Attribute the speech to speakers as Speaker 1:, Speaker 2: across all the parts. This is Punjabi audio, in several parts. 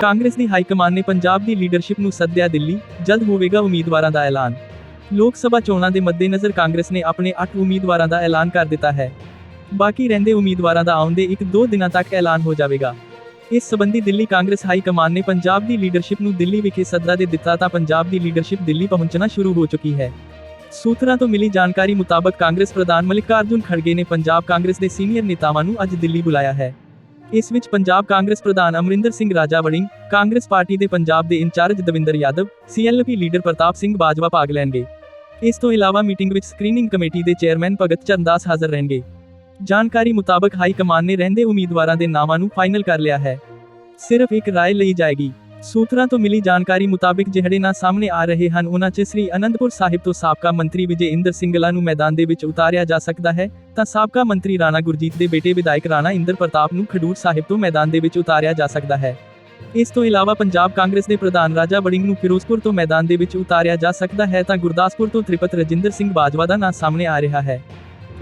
Speaker 1: ਕਾਂਗਰਸ ਦੀ ਹਾਈ ਕਮਾਨ ਨੇ ਪੰਜਾਬ ਦੀ ਲੀਡਰਸ਼ਿਪ ਨੂੰ ਸੱਦਿਆ ਦਿੱਲੀ, ਜਲਦ ਹੋਵੇਗਾ ਉਮੀਦਵਾਰਾਂ ਦਾ ਐਲਾਨ। ਲੋਕ ਸਭਾ ਚੋਣਾਂ ਦੇ ਮੱਦੇਨਜ਼ਰ ਕਾਂਗਰਸ ਨੇ ਆਪਣੇ 8 ਉਮੀਦਵਾਰਾਂ ਦਾ ਐਲਾਨ ਕਰ ਦਿੱਤਾ ਹੈ। ਬਾਕੀ ਰਹਿੰਦੇ ਉਮੀਦਵਾਰਾਂ ਦਾ ਆਉਂਦੇ 1-2 ਦਿਨਾਂ ਤੱਕ ਐਲਾਨ ਹੋ ਜਾਵੇਗਾ। ਇਸ ਸਬੰਧੀ ਦਿੱਲੀ ਕਾਂਗਰਸ ਹਾਈ ਕਮਾਨ ਨੇ ਪੰਜਾਬ ਦੀ ਲੀਡਰਸ਼ਿਪ ਨੂੰ ਦਿੱਲੀ ਵਿਖੇ ਸੱਦਾ ਦੇ ਦਿੱਤਾ ਤਾਂ ਪੰਜਾਬ ਦੀ ਲੀਡਰਸ਼ਿਪ ਦਿੱਲੀ ਪਹੁੰਚਣਾ ਸ਼ੁਰੂ ਹੋ ਚੁੱਕੀ ਹੈ। ਸੂਤਰਾਂ ਤੋਂ ਮਿਲੀ ਜਾਣਕਾਰੀ ਮੁਤਾਬਕ ਕਾਂਗਰਸ ਪ੍ਰਧਾਨ ਮਲਿਕਾਰਜੁਨ ਖੜਗੇ ਨੇ ਪੰਜਾਬ ਕਾਂਗਰਸ ਦੇ ਸੀਨੀਅਰ ਨੇਤਾਵਾਂ ਨੂੰ ਅੱਜ ਦਿੱਲੀ ਬੁਲਾਇਆ ਹੈ। ਇਸ ਵਿੱਚ ਪੰਜਾਬ ਕਾਂਗਰਸ ਪ੍ਰਧਾਨ ਅਮਰਿੰਦਰ ਸਿੰਘ ਰਾਜਾ ਵੜਿੰਗ ਕਾਂਗਰਸ ਪਾਰਟੀ ਦੇ ਪੰਜਾਬ ਦੇ incharge Davinder Yadav, CLP leader Partap Singh Bajwa ਭਾਗ ਲੈਣਗੇ। ਇਸ ਤੋਂ ਇਲਾਵਾ ਮੀਟਿੰਗ ਵਿੱਚ ਸਕਰੀਨਿੰਗ ਕਮੇਟੀ ਦੇ ਚੇਅਰਮੈਨ ਭਗਤ ਚਰਨਦਾਸ ਹਾਜ਼ਰ ਰਹਿਣਗੇ। ਜਾਣਕਾਰੀ ਮੁਤਾਬਕ ਹਾਈ ਕਮਾਨ ਨੇ ਰਹਿੰਦੇ ਉਮੀਦਵਾਰਾਂ ਦੇ ਨਾਵਾਂ ਨੂੰ ਫਾਈਨਲ ਕਰ ਲਿਆ ਹੈ। ਸਿਰਫ ਇੱਕ ਰਾਏ ਲਈ ਜਾਏਗੀ। ਸੂਤਰਾਂ ਤੋਂ ਮਿਲੀ ਜਾਣਕਾਰੀ ਮੁਤਾਬਕ ਜਿਹੜੇ ਨਾਂ ਸਾਹਮਣੇ ਆ ਰਹੇ ਹਨ, ਉਹਨਾਂ 'ਚ ਸ੍ਰੀ ਅਨੰਦਪੁਰ ਸਾਹਿਬ ਤੋਂ ਸਾਬਕਾ ਮੰਤਰੀ ਵਿਜੇ ਇੰਦਰ ਸਿੰਗਲਾ ਨੂੰ ਮੈਦਾਨ ਦੇ ਵਿੱਚ ਉਤਾਰਿਆ ਜਾ ਸਕਦਾ ਹੈ। ਤਾਂ ਸਾਬਕਾ ਮੰਤਰੀ ਰਾਣਾ ਗੁਰਜੀਤ ਦੇ ਬੇਟੇ ਵਿਧਾਇਕ ਰਾਣਾ ਇੰਦਰ ਪ੍ਰਤਾਪ ਨੂੰ ਖਡੂਰ ਸਾਹਿਬ ਤੋਂ ਮੈਦਾਨ ਦੇ ਵਿੱਚ ਉਤਾਰਿਆ ਜਾ ਸਕਦਾ ਹੈ। ਇਸ ਤੋਂ ਇਲਾਵਾ ਪੰਜਾਬ ਕਾਂਗਰਸ ਦੇ ਪ੍ਰਧਾਨ ਰਾਜਾ ਵੜਿੰਗ ਨੂੰ ਫਿਰੋਜ਼ਪੁਰ ਤੋਂ ਮੈਦਾਨ ਦੇ ਵਿੱਚ ਉਤਾਰਿਆ ਜਾ ਸਕਦਾ ਹੈ। ਤਾਂ ਗੁਰਦਾਸਪੁਰ ਤੋਂ ਤ੍ਰਿਪਤ ਰਜਿੰਦਰ ਸਿੰਘ ਬਾਜਵਾ ਦਾ ਨਾਂ ਸਾਹਮਣੇ ਆ ਰਿਹਾ ਹੈ।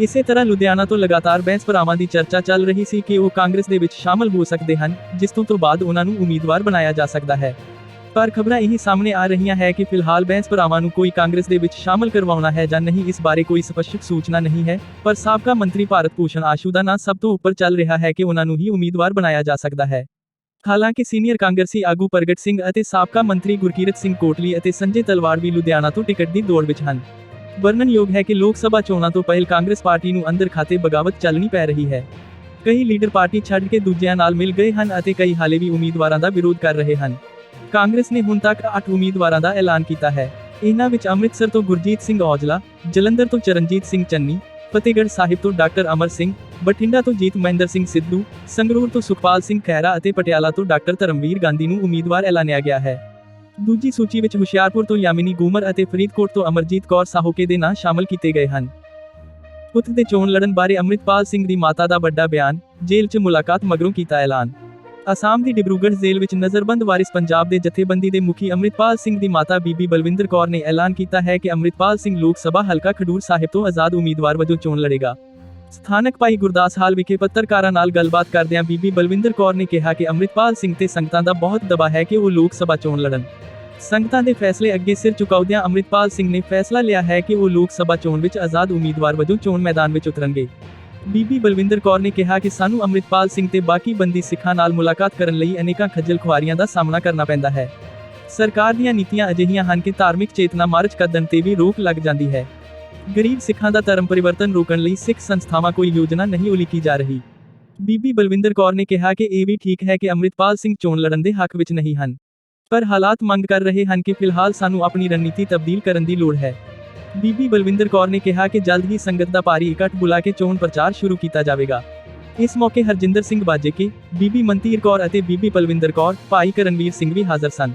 Speaker 1: ਇਸੇ ਤਰ੍ਹਾਂ ਲੁਧਿਆਣਾ ਤੋਂ ਲਗਾਤਾਰ ਬੈਂਸ ਭਰਾਵਾਂ ਦੀ ਚਰਚਾ ਚੱਲ ਰਹੀ ਸੀ ਕਿ ਉਹ ਕਾਂਗਰਸ ਦੇ ਵਿੱਚ ਸ਼ਾਮਲ ਹੋ ਸਕਦੇ ਹਨ, ਜਿਸ ਤੋਂ ਤੋਂ ਬਾਅਦ ਉਹਨਾਂ ਨੂੰ ਉਮੀਦਵਾਰ ਬਣਾਇਆ ਜਾ ਸਕਦਾ ਹੈ। ਪਰ ਖਬਰਾਂ ਇਹੀ ਸਾਹਮਣੇ ਆ ਰਹੀਆਂ ਹੈ ਕਿ ਫਿਲਹਾਲ ਬੈਂਸ ਭਰਾਵਾਂ ਨੂੰ ਕੋਈ ਕਾਂਗਰਸ ਦੇ ਵਿੱਚ ਸ਼ਾਮਲ ਕਰਵਾਉਣਾ ਹੈ ਜਾਂ ਨਹੀਂ, ਇਸ ਬਾਰੇ ਕੋਈ ਸਪਸ਼ਟ ਸੂਚਨਾ ਨਹੀਂ ਹੈ, ਪਰ ਸਾਬਕਾ ਮੰਤਰੀ ਭਾਰਤ ਭੂਸ਼ਣ ਆਸ਼ੂ ਦਾ ਨਾਂ ਸਭ ਤੋਂ ਉੱਪਰ ਚੱਲ ਰਿਹਾ ਹੈ ਕਿ ਉਹਨਾਂ ਨੂੰ ਹੀ ਉਮੀਦਵਾਰ ਬਣਾਇਆ ਜਾ ਸਕਦਾ ਹੈ। ਹਾਲਾਂਕਿ ਸੀਨੀਅਰ ਕਾਂਗਰਸੀ ਆਗੂ ਪ੍ਰਗਟ ਸਿੰਘ ਅਤੇ ਸਾਬਕਾ ਮੰਤਰੀ ਗੁਰਕੀਰਤ ਸਿੰਘ ਕੋਟਲੀ ਅਤੇ ਸੰਜੇ ਤਲਵਾਰ ਵੀ ਲੁਧਿਆਣਾ ਤੋਂ ਟਿਕਟ ਦੀ ਦੌੜ ਵਿੱਚ ਹਨ। ਵਰਣਨਯੋਗ ਹੈ ਕਿ ਲੋਕ ਸਭਾ ਚੋਣਾਂ ਤੋਂ ਪਹਿਲ ਕਾਂਗਰਸ ਪਾਰਟੀ ਨੂੰ ਅੰਦਰ ਖਾਤੇ ਬਗਾਵਤ ਚੱਲਣੀ ਪੈ ਰਹੀ ਹੈ। ਕਈ ਲੀਡਰ ਪਾਰਟੀ ਛੱਡ ਕੇ ਦੂਜਿਆਂ ਨਾਲ ਮਿਲ ਗਏ ਹਨ ਅਤੇ ਕਈ ਹਾਲੇ ਵੀ ਉਮੀਦਵਾਰਾਂ ਦਾ ਵਿਰੋਧ ਕਰ ਰਹੇ ਹਨ। ਕਾਂਗਰਸ ਨੇ ਹੁਣ ਤੱਕ 8 ਉਮੀਦਵਾਰਾਂ ਦਾ ਐਲਾਨ ਕੀਤਾ ਹੈ। ਇਹਨਾਂ ਵਿੱਚ ਅੰਮ੍ਰਿਤਸਰ ਤੋਂ ਗੁਰਜੀਤ ਸਿੰਘ ਔਜਲਾ, ਜਲੰਧਰ ਤੋਂ ਚਰਨਜੀਤ ਸਿੰਘ ਚੰਨੀ, ਫਤਿਹਗੜ੍ਹ ਸਾਹਿਬ ਤੋਂ ਡਾਕਟਰ ਅਮਰ ਸਿੰਘ, ਬਠਿੰਡਾ ਤੋਂ ਜੀਤ ਮਹਿੰਦਰ ਸਿੰਘ ਸਿੱਧੂ, ਸੰਗਰੂਰ ਤੋਂ ਸੁਖਪਾਲ ਸਿੰਘ ਖਹਿਰਾ ਅਤੇ ਪਟਿਆਲਾ ਤੋਂ ਡਾਕਟਰ ਧਰਮਵੀਰ ਗਾਂਧੀ ਨੂੰ ਉਮੀਦਵਾਰ ਐਲਾਨਿਆ ਗਿਆ ਹੈ। ਦੂਜੀ ਸੂਚੀ ਵਿੱਚ ਹੁਸ਼ਿਆਰਪੁਰ ਤੋਂ ਯਾਮਿਨੀ ਗੂਮਰ ਅਤੇ ਫਰੀਦਕੋਟ ਤੋਂ ਅਮਰਜੀਤ ਕੌਰ ਸਾਹੋਕੇ ਦੇ ਨਾਂ ਸ਼ਾਮਲ ਕੀਤੇ ਗਏ ਹਨ। ਪੁੱਤ ਦੇ ਚੋਣ ਲੜਨ ਬਾਰੇ ਅੰਮ੍ਰਿਤਪਾਲ ਸਿੰਘ ਦੀ ਮਾਤਾ ਦਾ ਵੱਡਾ ਬਿਆਨ ਜੇਲ੍ਹ 'ਚ ਮੁਲਾਕਾਤ ਮਗਰੋਂ ਕੀਤਾ ਐਲਾਨ। ਅਸਾਮ ਦੀ ਡਿਬਰੂਗੜ੍ਹ ਜੇਲ੍ਹ ਵਿੱਚ ਨਜ਼ਰਬੰਦ ਵਾਰਿਸ ਪੰਜਾਬ ਦੇ ਜਥੇਬੰਦੀ ਦੇ ਮੁਖੀ ਅੰਮ੍ਰਿਤਪਾਲ ਸਿੰਘ ਦੀ ਮਾਤਾ ਬੀਬੀ ਬਲਵਿੰਦਰ ਕੌਰ ਨੇ ਐਲਾਨ ਕੀਤਾ ਹੈ ਕਿ ਅੰਮ੍ਰਿਤਪਾਲ ਸਿੰਘ ਲੋਕ ਸਭਾ ਹਲਕਾ ਖਡੂਰ ਸਾਹਿਬ ਤੋਂ ਆਜ਼ਾਦ ਉਮੀਦਵਾਰ ਵਜੋਂ ਚੋਣ ਲੜੇਗਾ। ਸਥਾਨਕ ਭਾਈ ਗੁਰਦਾਸ ਹਾਲ ਵਿਖੇ ਪੱਤਰਕਾਰਾਂ ਨਾਲ ਗੱਲਬਾਤ ਕਰਦਿਆਂ ਬੀਬੀ ਬਲਵਿੰਦਰ ਕੌਰ ਨੇ ਕਿਹਾ ਕਿ ਅੰਮ੍ਰਿਤਪਾਲ ਸਿੰਘ ਤੇ ਸੰਗਤਾਂ ਦਾ ਬਹੁਤ ਦਬਾਅ ਹੈ ਕਿ ਉਹ ਲੋਕ ਸਭਾ ਚੋਣ ਲੜਨ। ਸੰਗਤਾਂ ਦੇ ਫੈਸਲੇ ਅੱਗੇ ਸਿਰ ਝੁਕਾਉਂਦਿਆਂ ਅੰਮ੍ਰਿਤਪਾਲ ਸਿੰਘ ਨੇ ਫੈਸਲਾ ਲਿਆ ਹੈ ਕਿ ਉਹ ਲੋਕ ਸਭਾ ਚੋਣ ਵਿੱਚ ਆਜ਼ਾਦ ਉਮੀਦਵਾਰ ਵਜੋਂ ਚੋਣ ਮੈਦਾਨ ਵਿੱਚ ਉਤਰਨਗੇ। ਬੀਬੀ ਬਲਵਿੰਦਰ ਕੌਰ ਨੇ ਕਿਹਾ ਕਿ ਸਾਨੂੰ ਅੰਮ੍ਰਿਤਪਾਲ ਸਿੰਘ ਤੇ ਬਾਕੀ ਬੰਦੀ ਸਿੱਖਾਂ ਨਾਲ ਮੁਲਾਕਾਤ ਕਰਨ ਲਈ ਅਨੇਕਾਂ ਖੱਜਲ ਖੁਆਰੀਆਂ ਦਾ ਸਾਹਮਣਾ ਕਰਨਾ ਪੈਂਦਾ ਹੈ। ਸਰਕਾਰ ਦੀਆਂ ਨੀਤੀਆਂ ਅਜਿਹੀਆਂ ਹਨ ਕਿ ਧਾਰਮਿਕ ਚੇਤਨਾ ਮਾਰਚ ਕੱਢਣ ਤੇ ਵੀ ਰੋਕ ਲੱਗ ਜਾਂਦੀ ਹੈ। ਗਰੀਬ ਸਿੱਖਾਂ ਦਾ ਧਰਮ ਪਰਿਵਰਤਨ ਰੋਕਣ ਲਈ ਸਿੱਖ ਸੰਸਥਾਵਾਂ ਕੋਈ ਯੋਜਨਾ ਨਹੀਂ ਉਲੀਕੀ ਜਾ ਰਹੀ। ਬੀਬੀ ਬਲਵਿੰਦਰ ਕੌਰ ਨੇ ਕਿਹਾ ਕਿ ਇਹ ਵੀ ਠੀਕ ਹੈ ਕਿ ਅੰਮ੍ਰਿਤਪਾਲ ਸਿੰਘ ਚੋਣ ਲੜਨ ਦੇ ਹੱਕ ਵਿੱਚ ਨਹੀਂ ਹਨ। ਪਰ ਹਾਲਾਤ ਮੰਗ ਕਰ ਰਹੇ ਹਨ ਕਿ ਫਿਲਹਾਲ ਸਾਨੂੰ ਆਪਣੀ ਰਣਨੀਤੀ ਤਬਦੀਲ ਕਰਨ ਦੀ ਲੋੜ ਹੈ। ਬੀਬੀ ਬਲਵਿੰਦਰ ਕੌਰ ਨੇ ਕਿਹਾ ਕਿ ਜਲਦ ਹੀ ਸੰਗਤ ਦਾ ਭਾਰੀ ਇਕੱਠ ਬੁਲਾ ਕੇ ਚੋਣ ਪ੍ਰਚਾਰ ਸ਼ੁਰੂ ਕੀਤਾ ਜਾਵੇਗਾ। ਇਸ ਮੌਕੇ ਹਰਜਿੰਦਰ ਸਿੰਘ ਬਾਜੇਕੇ, ਬੀਬੀ ਮਨਤੀਰ ਕੌਰ ਅਤੇ ਬੀਬੀ ਪਲਵਿੰਦਰ ਕੌਰ, ਭਾਈ ਕਰਨਵੀਰ ਸਿੰਘ ਵੀ ਹਾਜ਼ਰ ਸਨ।